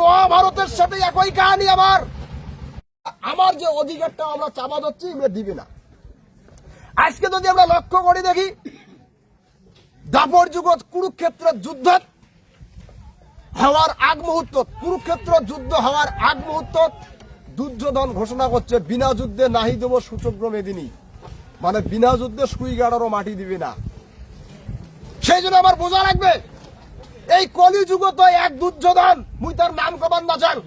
মহাভারতের সাথে একই কাহিনী আমার। আমার যে অধিকারটা আমরা চাপা দিচ্ছি এগুলো দিবে না। আজকে যদি আমরা লক্ষ্য করে দেখি দাপর যুগত কুরুক্ষেত্রের যুদ্ধ, হওয়ার আগ মুহূর্ত, কুরুক্ষেত্র যুদ্ধ হওয়ার আগ মুহূর্ত, দুর্যোধন ঘোষণা করছে, বিনা যুদ্ধে নাহি দেব সূচগ্র মেদিনী। মানে বিনা যুদ্ধে সুই গাড়ারও মাটি দিবে না। সেই জন্য আমার বোঝা লাগবে এই কলি যুগত এক দুর্যোধন, মুই তার নাম কবার না চান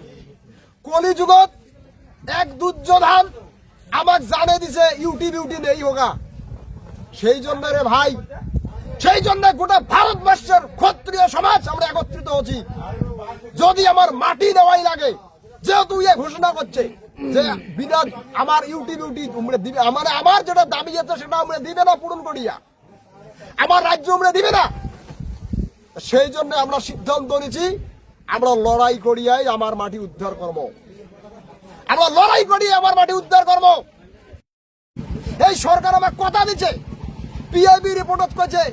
কলি যুগত এক দুর্যোধন আমাক জানে দিছে, ইউটি বিউটি নেই হোগা। সেই জন্য রে ভাই, সেই জন্য গোটা ভারতবর্ষের ক্ষত্রিয় সমাজ আমরা একত্রিত হচ্ছি। যদি আমার মাটি দেওয়াই লাগে, যেহেতু ইয়ে ঘোষণা করছে যে বিনা আমার ইউটি বিউটি তোমরা দিবে আমার আমার যেটা দাবি আছে সেটা আমরা দিবে না পূরণ করিয়া। আমার রাজ্য আমরা দিবে না। সেই জন্য আমরা সিদ্ধান্ত নিছি আমরা লড়াই করিয়াই আমার মাটি উদ্ধার করব। আমরা লড়াই করিয়ে আমার মাটি উদ্ধার করব। এই সরকার আমার কথা দিচ্ছে পিআইবি রিপোর্ট করেছে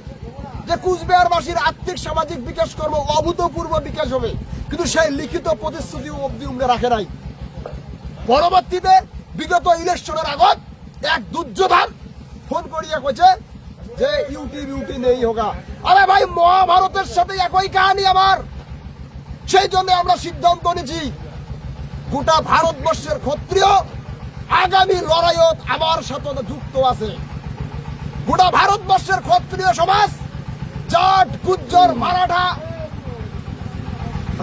যে কুচবিহারবাসীর আর্থিক, সামাজিক বিকাশ কর্ম অভূতপূর্ব বিকাশ হবে, কিন্তু সেই লিখিত প্রতিশ্রুতি অব্দি উমরা রাখে নাই। পরবর্তীতে বিগত ইলেকশনের আগত এক দুর্যোধন ফোন করিয়া কইছে যে ইউটি বিউটি নেই হোগা। আরে ভাই, মহাভারতের সাথে একই কাহিনী আমার। সেই জন্য আমরা সিদ্ধান্ত নিয়েছি, গোটা ভারতবর্ষের ক্ষত্রিয় আগামী লড়াইত আমার সাথে যুক্ত আছে। গোটা ভারতবর্ষের ক্ষত্রিয় সমাজ, জাট, গুজ্জর, মারাঠা,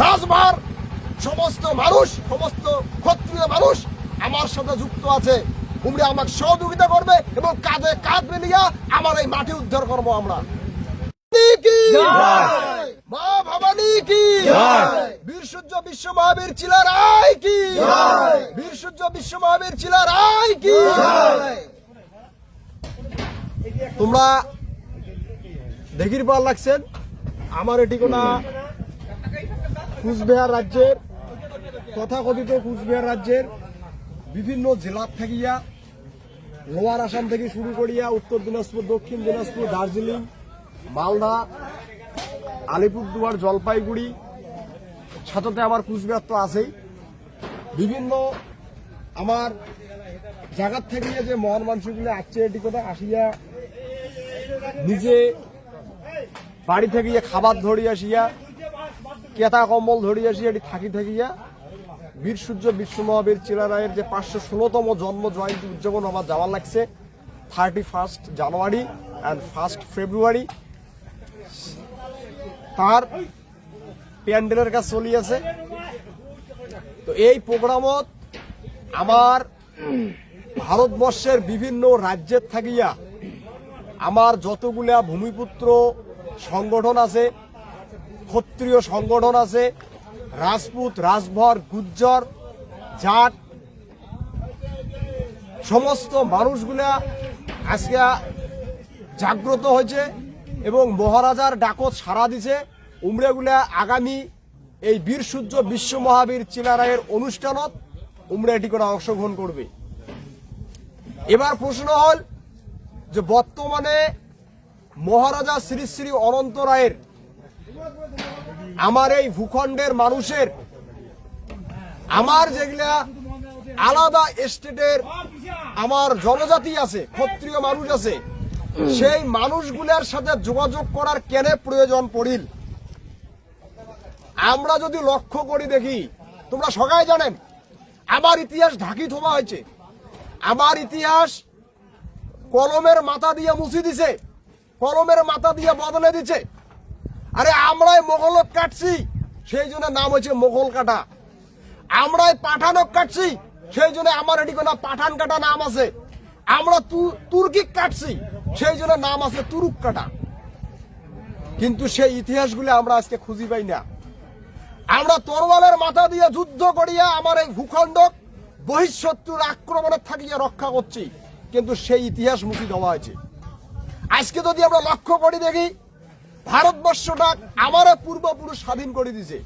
রাজভার, সমস্ত মানুষ, সমস্ত ক্ষত্রিয় মানুষ আমার সাথে যুক্ত আছে। তোমরা আমাকে সহযোগিতা করবে এবং কাঁধে কাঁধ মিলিয়া আমার এই মাটি উদ্ধার করব আমরা। মা ভবানী কি বীর সূর্য বিশ্ব মহাবীর ছিলার আয় কি? বীর সূর্য বিশ্ব মহাবীর ছিলার আয় কি? তোমরা দেখির পার লাগছেন আমার এটি কোনা কুচবিহার রাজ্যের তথাকথিত কুচবিহার রাজ্যের বিভিন্ন জেলার থাকিয়া লোয়ার আসাম থেকে শুরু করিয়া উত্তর দিনাজপুর, দক্ষিণ দিনাজপুর, দার্জিলিং, মালদা, আলিপুরদুয়ার, জলপাইগুড়ি সাথে আমার কুচবিহার তো আছেই। বিভিন্ন আমার জায়গার থেকে যে মহান মানুষগুলো আসছে এটি কথা আসিয়া নিজে বাড়ি থেকে খাবার ধরি আসিয়া, কেতা কম্বল ধরি আসিয়া এটি থাকি থাকিয়া বীর সূর্য বিশ্ব মহাবীর চিলারায়ের যে পাঁচশো ষোলোতম জন্ম জয়ন্তী উদযাপন আমার যাওয়ার লাগছে thirty first January and first February তার প্যান্ডেলের কাজ চলি আছে তো এই প্রোগ্রামত আমার ভারতবর্ষের বিভিন্ন রাজ্যের থাকিয়া আমার যতগুলা ভূমিপুত্র সংগঠন আছে, ক্ষত্রিয় সংগঠন আছে রাজপুত, রাজভর, গুজ্জর, জাট, সমস্ত মানুষগুলা আজকে জাগ্রত হয়েছে এবং মহারাজার ডাকত সারা দিছে। উমরেগুলা আগামী এই বীর সূর্য বিশ্ব মহাবীর চিলারায়ের অনুষ্ঠানত উমরা এটি করে অংশগ্রহণ করবে। এবার প্রশ্ন হল যে বর্তমানে মহারাজা শ্রী শ্রী অনন্ত রায়ের আমার এই ভূখণ্ডের মানুষের, আমার যেগুলা আলাদা স্টেটের আমার জনজাতি আছে, ক্ষত্রিয় মানুষ আছে, সেই মানুষগুলার সাথে যোগাযোগ করার কেন প্রয়োজন পড়িল? আমরা যদি লক্ষ্য করি দেখি, তোমরা সবাই জানেন, আমার ইতিহাস ঢাকি থোবা হয়েছে। আমার ইতিহাস কলমের মাথা দিয়ে মুছি দিছে, কলমের মাথা দিয়ে বদলে দিছে। আরে আমরাই মোগলক কাটছি। সেই জন্য নাম হয়েছে মোগল কাটা। আমরাই পাঠানক কাটছি। সেই জন্য আমার এটি কোনো পাঠান কাটা নাম আছে। আমরা তু- তুর্কিক কাটছি। সেই জন্য নাম আছে তুরুক কাটা। কিন্তু সেই ইতিহাসগুলো আমরা আজকে খুঁজি পাই না। আমরা তরোয়ালের মাথা দিয়ে যুদ্ধ করিয়া আমার এই ভূখণ্ড বহিঃশত্রুর আক্রমণের থাকিয়া রক্ষা করছি। কিন্তু সেই ইতিহাস মুখী দেওয়া হয়েছে। আজকে যদি আমরা লক্ষ্য করি দেখি ভারতবর্ষটা আমার পূর্বপুরুষ স্বাধীন করে দিছে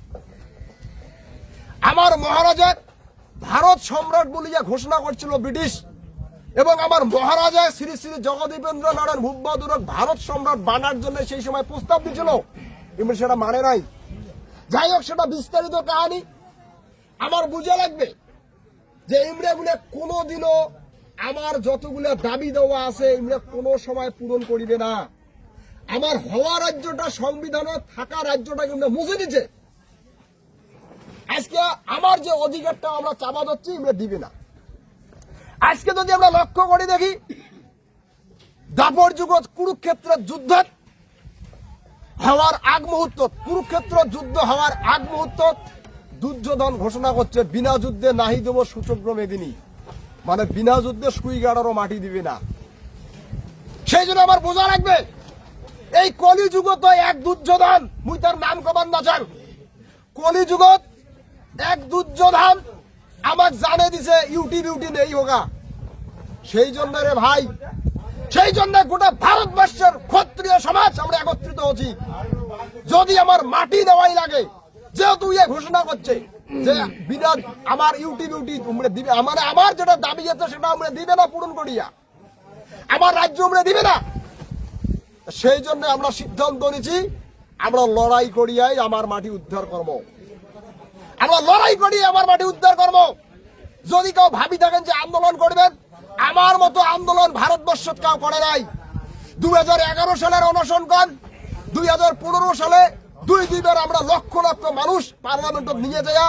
আমার মহারাজা ভারত সম্রাট ঘোষণা করছিল ব্রিটিশ, এবং আমার মহারাজা শ্রী শ্রী জগদীপেন্দ্র নারায়ণ ভারত সম্রাট বানার জন্য সেই সময় প্রস্তাব দিয়েছিল। সেটা মানে নাই। যাই হোক, সেটা বিস্তারিত কাহিনী। আমার বুঝে লাগবে যে ইমরাগুলো কোনোদিনও আমার যতগুলো দাবি দেওয়া আছে এগুলো কোনো সময় পূরণ করিবে না। আমার হওয়া রাজ্যটা, সংবিধানে থাকা রাজ্যটা কিন্তু মুছে দিচ্ছে আজকে আমার যে অধিকারটা আমরা চাপা দিচ্ছি এগুলো দিবে না। আজকে যদি আমরা লক্ষ্য করে দেখি দাপর যুগ কুরুক্ষেত্রের যুদ্ধ হওয়ার আগ মুহূর্ত, কুরুক্ষেত্র যুদ্ধ হওয়ার আগ মুহূর্ত দুর্যোধন ঘোষণা করছে, বিনা যুদ্ধে নাহি দেব সূচক্র মেদিনী। মানে বিনা যুদ্ধে সুই গাড়ারও মাটি দিবে না। সেই জন্য আমার বোঝা লাগবে এই কলি যুগত এক দুর্যোধন, মুই তার নাম কমান না চান। কলি যুগত এক দুর্যোধন আমাক জানে দিছে ইউটি বিউটি নেই হোগা। সেই জন্য রে ভাই, সেই জন্য গোটা ভারতবর্ষের ক্ষত্রিয় সমাজ আমরা একত্রিত হচ্ছি। যদি আমার মাটি দেওয়াই লাগে, যেহেতু ইয়ে ঘোষণা করছে যে বিনা আমার ইউটি বিউটি তোমরা দিবে আমার আমার যেটা দাবি আছে, সেটা আমরা দিবে না পূরণ করিয়া। আমার রাজ্য আমরা দিবে না। সেই জন্য আমরা সিদ্ধান্ত নিয়েছি, আমরা লড়াই করিয়াই আমার মাটি উদ্ধার করব। আমরা লড়াই করি আমার মাটি উদ্ধার করব। যদি কেউ ভাবি থাকেন যে আন্দোলন করবেন, আমার মতো আন্দোলন ভারতবর্ষ কেউ করে নাই। দু হাজার এগারো সালের অনশন কন দুই সালে দুই দুইবার আমরা লক্ষ লক্ষ মানুষ পার্লামেন্টত নিয়ে যাইয়া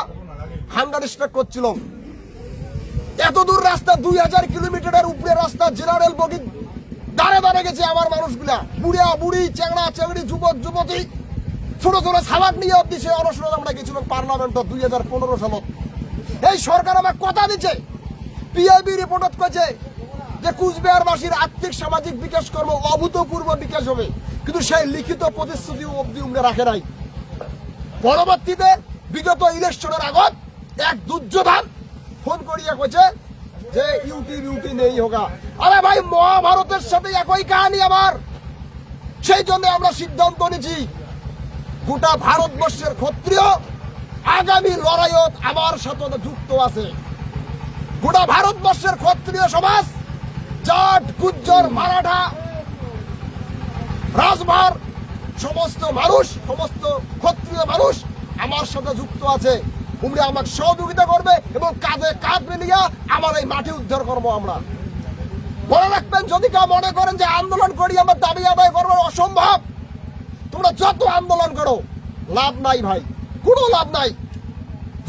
হাঙ্গার স্ট্রাইক করছিল। এত দূর রাস্তা দুই হাজার কিলোমিটারের উপরে রাস্তা জেনারেল বগি দাঁড়ে দাঁড়ে গেছে আমার মানুষগুলা। বুড়িয়া, বুড়ি চেংড়া চেংড়ি যুবক, যুবতী। ছোট ছোট সাবাক নিয়ে অব্দি সে অনশনে আমরা গেছিলাম পার্লামেন্ট দুই হাজার পনেরো সালত। এই সরকার আমার কথা দিচ্ছে। পিআইবি রিপোর্টত কয়েছে যে কুচবিহারবাসীর আর্থিক, সামাজিক বিকাশ কর্ম অভূতপূর্ব বিকাশ হবে। কিন্তু সেই লিখিত প্রতিশ্রুতি অব্দি উমরা রাখে নাই। পরবর্তীতে বিগত ইলেকশনের আগত এক দুর্যোধন ফোন করিয়া কইছে যে ইউটি বিউটি নেই হোগা। আরে ভাই, মহাভারতের সাথে একই কাহিনী আমার সেই জন্য আমরা সিদ্ধান্ত নিয়েছি, গোটা ভারতবর্ষের ক্ষত্রিয় আগামী লড়াইয়ত আমার সাথে যুক্ত আছে। গোটা ভারতবর্ষের ক্ষত্রিয় সমাজ, জাট, গুজ্জর, মারাঠা, রাজভার, সমস্ত মানুষ, সমস্ত ক্ষত্রিয় মানুষ আমার সাথে যুক্ত আছে। তোমরা আমাকে সহযোগিতা করবে এবং কাঁধে কাঁধ মিলিয়া আমার এই মাটি উদ্ধার করব আমরা। মনে রাখবেন, যদি কেউ মনে করেন যে আন্দোলন করি, আমার দাবি আদায় করব, অসম্ভব। তোমরা যত আন্দোলন করো, লাভ নাই ভাই, কোনো লাভ নাই।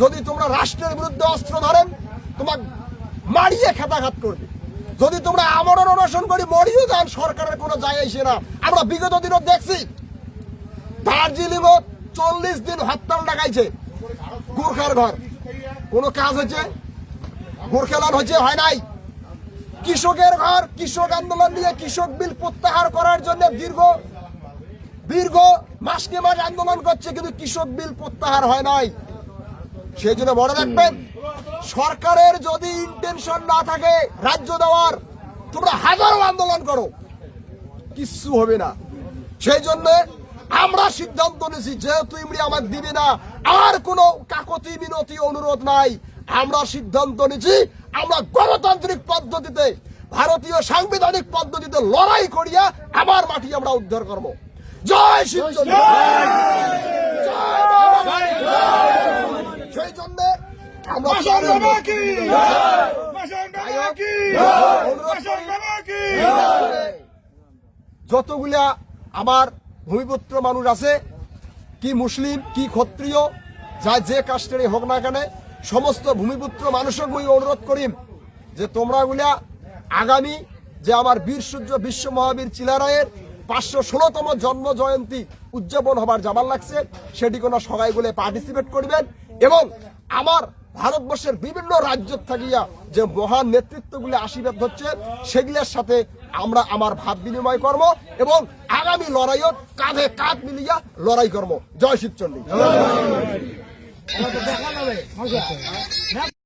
যদি তোমরা রাষ্ট্রের বিরুদ্ধে অস্ত্র ধরেন তোমার মারিয়ে খেতাঘাত করবে। যদি তোমরা আমরণ অনশন করি, মরিও যান, সরকারের কোনো যায় আসে না। আমরা বিগত দিনও দেখছি দার্জিলিং চল্লিশ দিন হরতাল ডাকাইছে। গোর্খার ঘর কোনো কাজ হয়েছে? গোর্খালান হচ্ছে হয় নাই? কৃষকের ঘর, কৃষক আন্দোলন দিয়ে কৃষক বিল প্রত্যাহার করার জন্য দীর্ঘ দীর্ঘ মাসকে মাস আন্দোলন করছে, কিন্তু কৃষক বিল প্রত্যাহার হয় নাই। সেই জন্য মনে রাখবেন, সরকারের যদি ইন্টেনশন না থাকে রাজ্য দেওয়ার, তোমরা হাজারো আন্দোলন করো। কিচ্ছু হবে না। সেই জন্য আমরা সিদ্ধান্ত নিয়েছি যেহেতু ইমরি আমার দিবে না আর কোনো কাকতি বিনতি অনুরোধ নাই। আমরা সিদ্ধান্ত নিয়েছি আমরা গণতান্ত্রিক পদ্ধতিতে ভারতীয় সাংবিধানিক পদ্ধতিতে লড়াই করিয়া আমার মাটি আমরা উদ্ধার করব। জয় শিবচন্দ্র! সেই জন্য আমরা যতগুলা আমার ভূমিপুত্র মানুষ আছে, কি মুসলিম, কি ক্ষত্রিয়, যা যে কাস্টেরই হোক না কেন, সমস্ত ভূমিপুত্র মানুষক মুই অনুরোধ করিম যে তোমরা গুলা আগামী যে আমার বীর সূর্য বিশ্ব মহাবীর চিলারায়ের পাঁচশো ষোলোতম জন্ম জয়ন্তী উদযাপন হবার যাবার লাগছে, সেটি কোনো সবাই বলে পার্টিসিপেট করবেন এবং আমার ভারতবর্ষের বিভিন্ন রাজ্য থাকিয়া যে মহান নেতৃত্বগুলি আশীর্বাদ হচ্ছে সেগুলোর সাথে আমরা আমার ভাব বিনিময় করব এবং আগামী লড়াইও কাঁধে কাঁধ মিলিয়া লড়াই কর্ম। জয় শিবচন্ডী।